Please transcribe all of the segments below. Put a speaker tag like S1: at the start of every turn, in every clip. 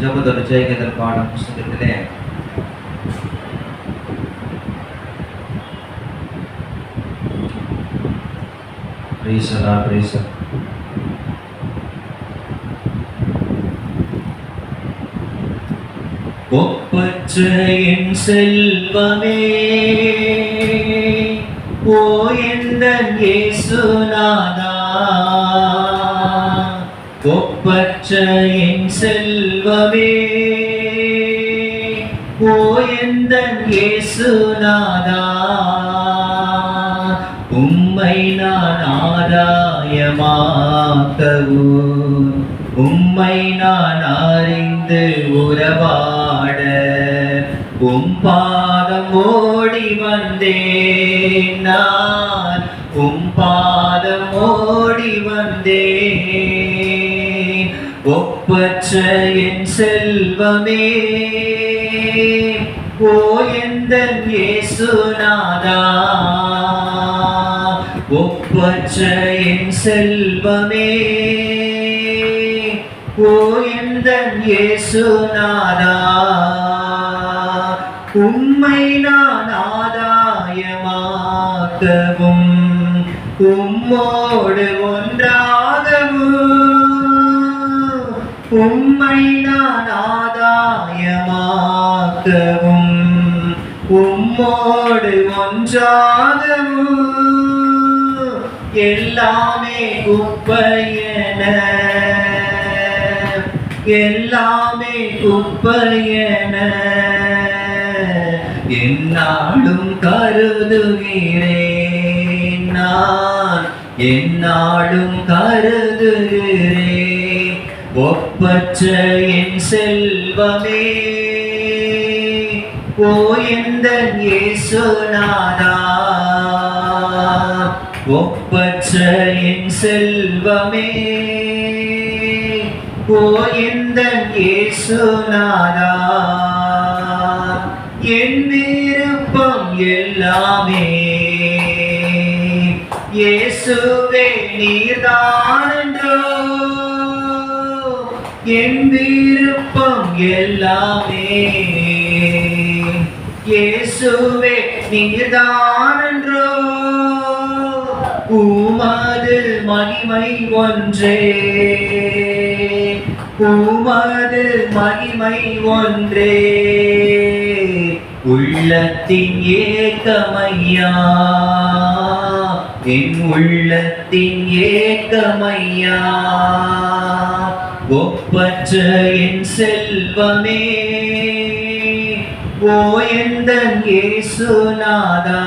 S1: ஜபத்தோடு ஜெயகதல் பாடம் புஸ்தகத்திலே. பிரீசலா பிரீசல் ஒப்பற்ற செல்வமே ஓ எந்த இயேசுநாதா? ஒப்பற்றையின் செல்வமே. ஓ இயேசுநாதா உம்மை நான் ஆதாயமாக்கவும் உம்மை நான் அறிந்து உறவாட. உம் பாதம் ஓடி வந்தேன் நான். உம் பாதம் ஓடி வந்தேன் ஒப்பற்ற என் செல்வமே. ஓ எந்த இயேசுநாதா? ஒப்பற்ற என் செல்வமே. ஓ எந்த இயேசுநாதா? உம்மை நான் ஆதாயமாக்கவும் உம்மோடு ஒன்றாகவும் உம்மை நான் ஆதாயமாக்கவும் உம்மோடு ஒன்றாகவும் எல்லாமே குப்பையன எல்லாமே குப்பையன என்னாலும் கருதுகிறேன் நான். என்னாலும் கருதுகிறேன். ஒப்பற்ற என் செல்வமே. ஓ எந்த இயேசுநாதா? ஒப்பற்ற என் செல்வமே. ஓ எந்த இயேசுநாதா? என் விருப்பம் எல்லாமே. இயேசுவே நீர்தானன்றோ? என் விருப்பம் எல்லாமே. இயேசுவே நீர்தானன்றோ? உமது மகிமை ஒன்றே. உமது மகிமை ஒன்றே. உள்ளத்தின் ஏக்கமையா? என் உள்ளத்தின் ஏக்கமையா? ஒப்பற்ற என் செல்வமே. ஓ எந்த இயேசுநாதா?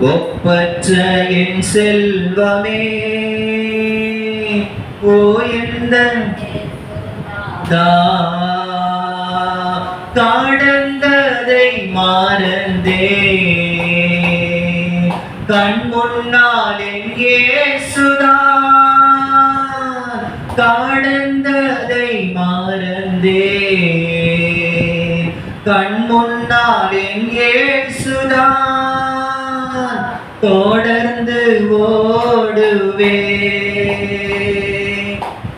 S1: ஒப்பற்ற என் செல்வமே. ஓ எந்த காடந்ததை மாறந்தே. கண் முன்னால் எங்கே சுதா கடந்ததை மறந்தே கண் முன்னால் எங்கே சுதா தொடர்ந்து ஓடுவே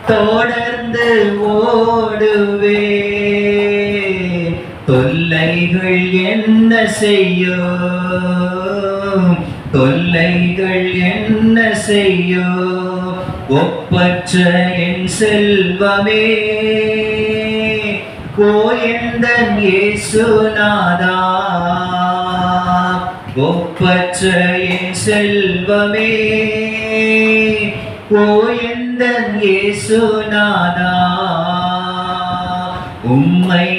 S1: தொடர்ந்து ஓடுவே தொல்லைகள் என்ன செய்யோ தொல்லைகள் என்ன செய்யோ ஒப்பற்ற என் செல்வமே. கோயந்தன் இயேசுநாதா. ஒப்பற்ற என் செல்வமே. கோயந்தன் இயேசுநாதா. உம்மை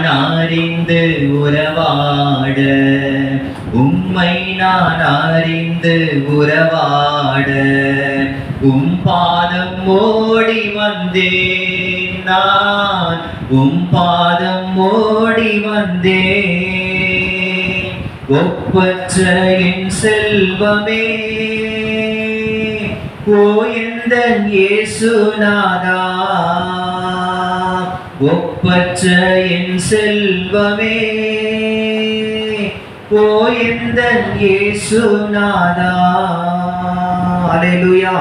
S1: நான் அறிந்து உறவாட. உம்மை நான் அறிந்து உறவாட. உம் பாதம் ஓடி வந்தேன் நான். உம் பாதம் ஓடி வந்தேன். ஒப்பற்ற என் செல்வமே. கோயந்தன் எந்த இயேசுநாதா? ஒப்பற்ற என் செல்வமே ஓ எந்த இயேசுநாதா அலையிலுயா